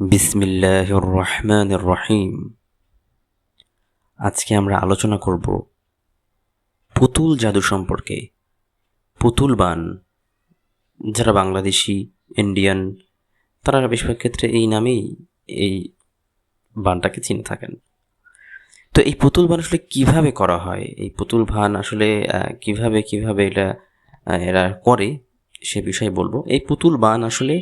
বিসমিল্লাহ রহমান রহিম। আজকে আমরা আলোচনা করব পুতুল জাদু সম্পর্কে। পুতুল বান, যারা বাংলাদেশি, ইন্ডিয়ান, তারা বেশিরভাগ ক্ষেত্রে এই নামেই এই বানটাকে চিনে থাকেন। তো এই পুতুল বান আসলে কীভাবে করা হয়? এই পুতুল বান আসলে কীভাবে কীভাবে এটা এরা করে সে বিষয়ে বলব। এই পুতুল বান আসলে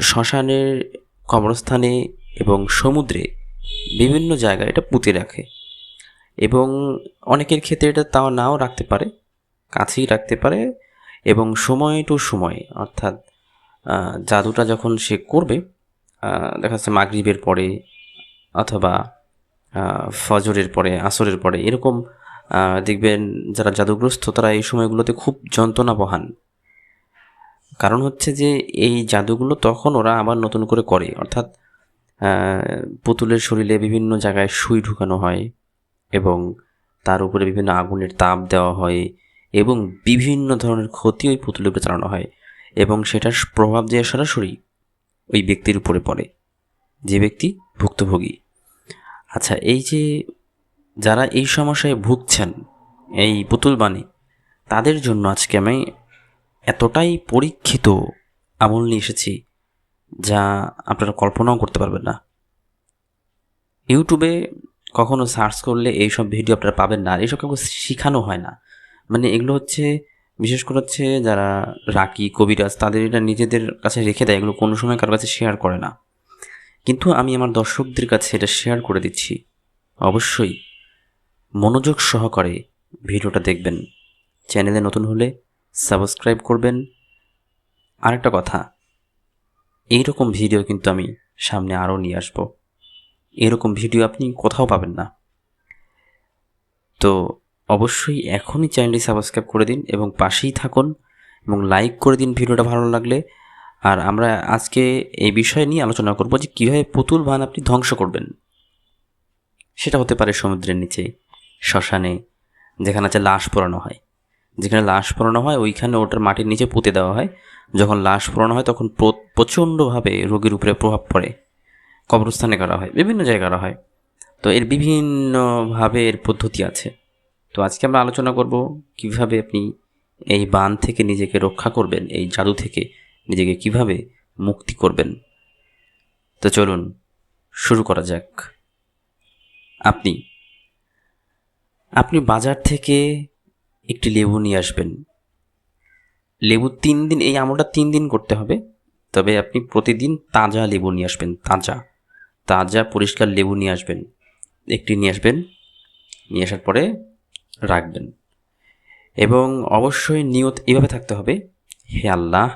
শ্মশানের কবরস্থানে এবং সমুদ্রে বিভিন্ন জায়গায় এটা পুঁতে রাখে। এবং অনেকের ক্ষেত্রে এটা তাও নাও রাখতে পারে, কাছেই রাখতে পারে এবং সময় টু সময়, অর্থাৎ জাদুটা যখন সে করবে দেখা যাচ্ছে মাগরিবের পরে অথবা ফজরের পরে, আসরের পরে, এরকম দেখবেন যারা জাদুগ্রস্ত তারা এই সময়গুলোতে খুব যন্ত্রণা বহান কারণ হচ্ছে যে এই জাদুগুলো তখন ওরা আবার নতুন করে করে। অর্থাৎ পুতুলের শরীরে বিভিন্ন জায়গায় সুই ঢুকানো হয় এবং তার উপরে বিভিন্ন আগুনের তাপ দেওয়া হয় এবং বিভিন্ন ধরনের ক্ষতি ওই পুতুলের উপরে চালানো হয় এবং সেটার প্রভাব যে সরাসরি ওই ব্যক্তির উপরে পড়ে, যে ব্যক্তি ভুক্তভোগী। আচ্ছা এই যে যারা এই সমস্যায় ভুগছেন, এই পুতুল বাণী, তাদের জন্য আজকে আমি এতটাই পরীক্ষিত আমল নিয়ে এসেছি যা আপনারা কল্পনাও করতে পারবেন না। ইউটিউবে কখনো সার্চ করলে এইসব ভিডিও আপনারা পাবেন না, আর এইসব কাউকে শেখানো হয় না। মানে এগুলো হচ্ছে, বিশেষ করে হচ্ছে যারা রাকি, কবিরাজ, তাদের এটা নিজেদের কাছে রেখে দেয়, এগুলো কোনো সময় কারোর কাছে শেয়ার করে না। কিন্তু আমি আমার দর্শকদের কাছে এটা শেয়ার করে দিচ্ছি। অবশ্যই মনোযোগ সহকারে ভিডিওটা দেখবেন। চ্যানেলে নতুন হলে সাবস্ক্রাইব করবেন। আরেকটা কথা, এইরকম ভিডিও কিন্তু আমি সামনে আরও নিয়ে আসব। এরকম ভিডিও আপনি কোথাও পাবেন না। তো অবশ্যই এখনই চ্যানেলটি সাবস্ক্রাইব করে দিন এবং পাশেই থাকুন এবং লাইক করে দিন ভিডিওটা ভালো লাগলে। আর আমরা আজকে এই বিষয় নিয়ে আলোচনা করব যে কীভাবে পুতুল ভান আপনি ধ্বংস করবেন। সেটা হতে পারে সমুদ্রের নিচে, শ্মশানে, যেখানে আছে লাশ পোড়ানো হয়। যেখানে লাশ পোড়ানো হয়, ওইখানে ওটার মাটির নিচে পুঁতে দেওয়া হয়। যখন লাশ পোড়ানো হয়, তখন প্রচণ্ডভাবে রোগীর উপরে প্রভাব পড়ে। কবরস্থানে করা হয়, বিভিন্ন জায়গায় করা হয়। তো এর বিভিন্নভাবে এর পদ্ধতি আছে। তো আজকে আমরা আলোচনা করব কীভাবে আপনি এই বান থেকে নিজেকে রক্ষা করবেন, এই জাদু থেকে নিজেকে কীভাবে মুক্তি করবেন। তো চলুন, শুরু করা যাক। আপনি আপনি বাজার থেকে একটি লেবু নিয়ে আসবেন। লেবু তিন দিন এই আমলটা তিন দিন করতে হবে। তবে আপনি প্রতিদিন তাজা লেবু নিয়ে আসবেন তাজা। তাজা পরিষ্কার লেবু নিয়ে আসবেন। একটি নিয়ে আসবেন নিয়ে আসার পরে রাখবেন। এবং অবশ্যই নিয়ত এভাবে থাকতে হবে হে আল্লাহ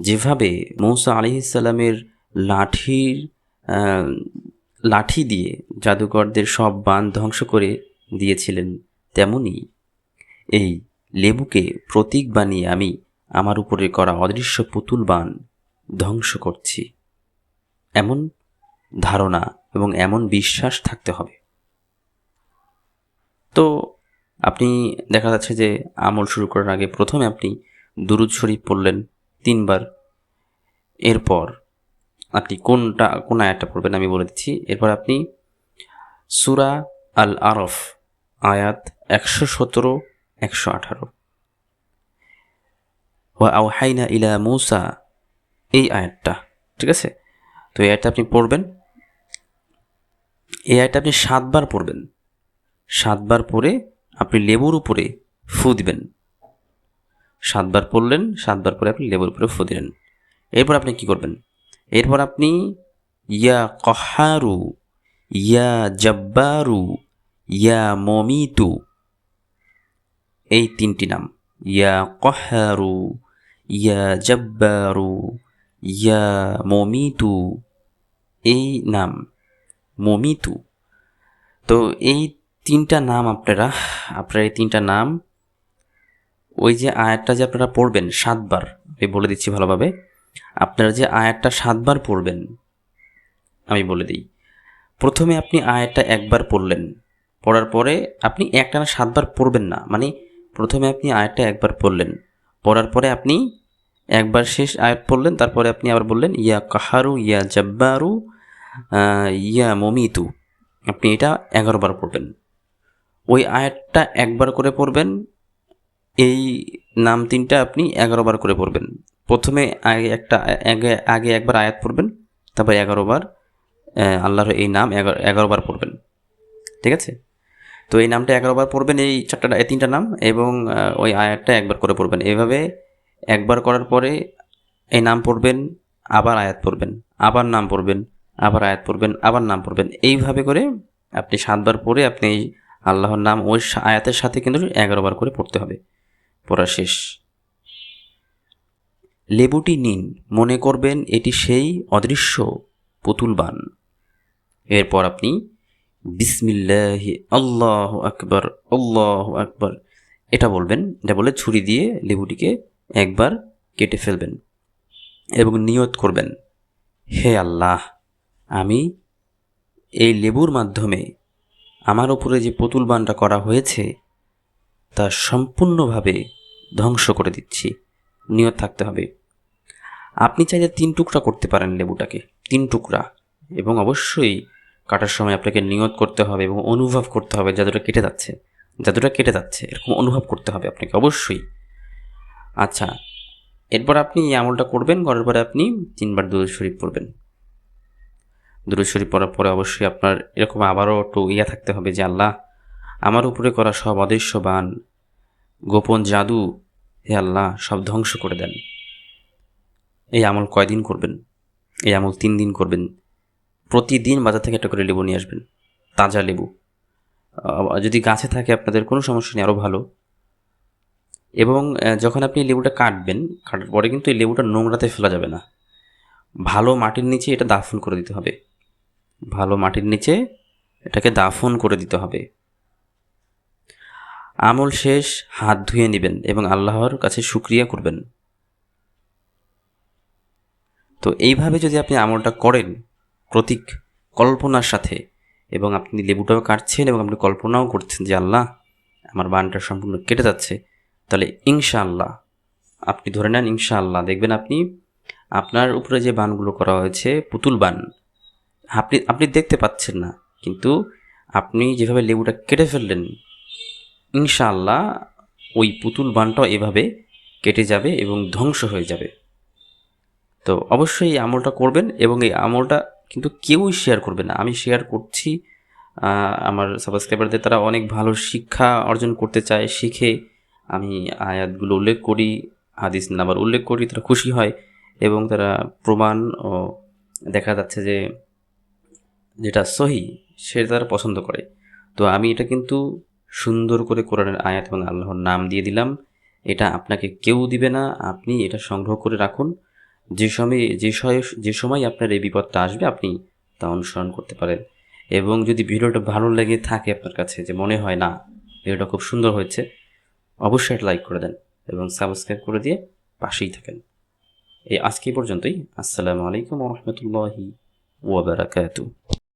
যেভাবে মৌসা আলিহিসাল্লামের লাঠির আহ, লাঠি দিয়ে জাদুকরদের সব বান ধ্বংস করে দিয়েছিলেন তেমনি এই লেবুকে প্রতীক বানিয়ে আমি আমার উপরে করা অদৃশ্য পুতুল বান ধ্বংস করছি। এমন ধারণা এবং এমন বিশ্বাস থাকতে হবে। তো আপনি দেখা যাচ্ছে যে আমল শুরু করার আগে প্রথমে আপনি দুরুদ শরীফ পড়লেন তিনবার। এরপর আপনি কোনটা, কোন আয়াতটা পড়বেন আমি বলে দিচ্ছি। এরপর আপনি সুরা আল আরফ, আয়াত একশো সতেরো একশো আঠারো। ওয়া আওহাইনা ইলা মৌসা, এই আয়াতটা, ঠিক আছে? তো এই আয়াতটা আপনি পড়বেন। এই আয়াতটা আপনি সাতবার পড়বেন। সাতবার পরে আপনি লেবুর উপরে ফু দিবেন। সাতবার পড়লেন, সাতবার পরে আপনি লেবুর উপরে ফু দিলেন। এরপর আপনি কি করবেন? এরপর আপনি, ইয়া কহারু, ইয়া জব্বারু, ইয়া মমিতু এই তিনটি নাম। ইয়া কহারু, ইয়া জব্বারু, ইয়া মমিতু, এই নাম, মমিতু। তো এই তিনটা নাম আপনারা আপনারা এই তিনটা নাম, ওই যে আয়াতটা যে আপনারা পড়বেন সাতবার, আমি বলে দিচ্ছি ভালোভাবে, আপনারা যে আয়াতটা সাতবার পড়বেন, আমি বলে দিই। প্রথমে আপনি আয়াতটা একবার পড়লেন, পড়ার পরে আপনি একটানা সাতবার পড়বেন না মানে প্রথমে আপনি আয়াতটা একবার পড়লেন। পড়ার পরে আপনি একবার শেষ আয়াত পড়লেন তারপরে আপনি আবার বললেন ইয়া কাহারু ইয়া জব্বারু ইয়া মমিতু। আপনি এটা এগারো বার পড়বেন। ওই আয়াতটা একবার করে পড়বেন এই নাম তিনটা আপনি এগারো বার করে পড়বেন। প্রথমে আগে একটা আগে আগে একবার আয়াত পড়বেন তারপর এগারো বার আহ, আল্লাহর এই নাম এগারো এগারো বার পড়বেন। ঠিক আছে? তো এই নামটা বার পড়বেন, এই চারটা এই তিনটা নাম এবং ওই আয়াতটা একবার করে পড়বেন। এভাবে একবার করার পরে এই নাম পড়বেন, আবার আয়াত পড়বেন, আবার নাম পড়বেন, আবার আয়াত পড়বেন, আবার নাম পড়বেন। এইভাবে করে আপনি সাতবার পড়ে আপনি আল্লাহর নাম ওই আয়াতের সাথে কিন্তু বার করে পড়তে হবে। পড়া শেষ। লেবুটি নিন, মনে করবেন এটি সেই অদৃশ্য পুতুল বান। এরপর আপনি বিসমিল্লাহি, আল্লাহ আকবর আল্লাহ আকবর। এটা বলবেন, এটা বলে ছুরি দিয়ে লেবুটিকে একবার কেটে ফেলবেন এবং নিয়ত করবেন, হে আল্লাহ, আমি এই লেবুর মাধ্যমে আমার ওপরে যে পুতুল বানটা করা হয়েছে, তা সম্পূর্ণভাবে ধ্বংস করে দিচ্ছি। নিয়ত থাকতে হবে। আপনি চাইলে তিন টুকরা করতে পারেন লেবুটাকে, তিন টুকরা। এবং অবশ্যই কাটার সময় আপনাকে নিয়ত করতে হবে এবং অনুভব করতে হবে জাদুটা কেটে যাচ্ছে জাদুটা কেটে যাচ্ছে, এরকম অনুভব করতে হবে আপনাকে অবশ্যই। আচ্ছা এরপর আপনি এই আমলটা করবেন, করার পরে আপনি তিনবার দুরুদ শরীফ পড়বেন। দুরুদ শরীফ পড়ার পরে অবশ্যই আপনার এরকম আবারও একটু ইয়া থাকতে হবে যে, আল্লাহ, আমার উপরে করা সব অদৃশ্যবান, গোপন জাদু, হে আল্লাহ, সব ধ্বংস করে দেন। এই আমল কয়দিন করবেন? এই আমল তিন দিন করবেন। প্রতিদিন বাজার থেকে একটা করে লেবু নিয়ে আসবেন, তাজা লেবু। যদি গাছে থাকে আপনাদের কোনো সমস্যা নেই, আরও ভালো। এবং যখন আপনি লেবুটা কাটবেন, কাটার পরে কিন্তু এই লেবুটা নোংরাতে ফেলা যাবে না। ভালো মাটির নিচে এটা দাফন করে দিতে হবে। ভালো মাটির নিচে এটাকে দাফন করে দিতে হবে। আমল শেষ, হাত ধুয়ে নেবেন এবং আল্লাহর কাছে শুক্রিয়া করবেন। তো এইভাবে যদি আপনি আমলটা করেন প্রতীক কল্পনার সাথে। এবং আপনি লেবুটাও কাটছেন এবং আপনি কল্পনাও করছেন যে, আল্লাহ, আমার বানটা সম্পূর্ণ কেটে যাচ্ছে। তাহলে ইনশাআল্লাহ, আপনি ধরে নেন ইনশাআল্লাহ। দেখবেন আপনি, আপনার উপরে যে বানগুলো করা হয়েছে, পুতুল বান আপনি আপনি দেখতে পাচ্ছেন না। কিন্তু আপনি যেভাবে লেবুটা কেটে ফেললেন, ইনশাআল্লাহ ওই পুতুল বানটাও এভাবে কেটে যাবে এবং ধ্বংস হয়ে যাবে। তো অবশ্যই এই আমলটা করবেন এবং এই আমলটা কিন্তু কেউই শেয়ার করবে না। আমি শেয়ার করছি আমার সাবস্ক্রাইবারদের তারা অনেক ভালো শিক্ষা অর্জন করতে চায়, শিখে। আমি আয়াতগুলো উল্লেখ করি, হাদিস নাম্বার উল্লেখ করি, তারা খুশি হয় এবং তারা প্রমাণ ও দেখা যাচ্ছে যে যেটা সহি সেটা তারা পছন্দ করে। তো আমি এটা কিন্তু সুন্দর করে কোরআনের আয়াত এবং আল্লাহর নাম দিয়ে দিলাম। এটা আপনাকে কেউ দিবে না, আপনি এটা সংগ্রহ করে রাখুন। যে সময় যে সময় যে সময় আপনার এই বিপদটা আসবে, আপনি তা অনুসরণ করতে পারেন। এবং যদি ভিডিওটা ভালো লেগে থাকে আপনার কাছে, যে মনে হয় না, ভিডিওটা খুব সুন্দর হয়েছে, অবশ্যই একটা লাইক করে দেন এবং সাবস্ক্রাইব করে দিয়ে পাশেই থাকেন। এই আজকে পর্যন্তই। আসসালামু আলাইকুম রহমতুল্লাহি ওয়াবারাকাতু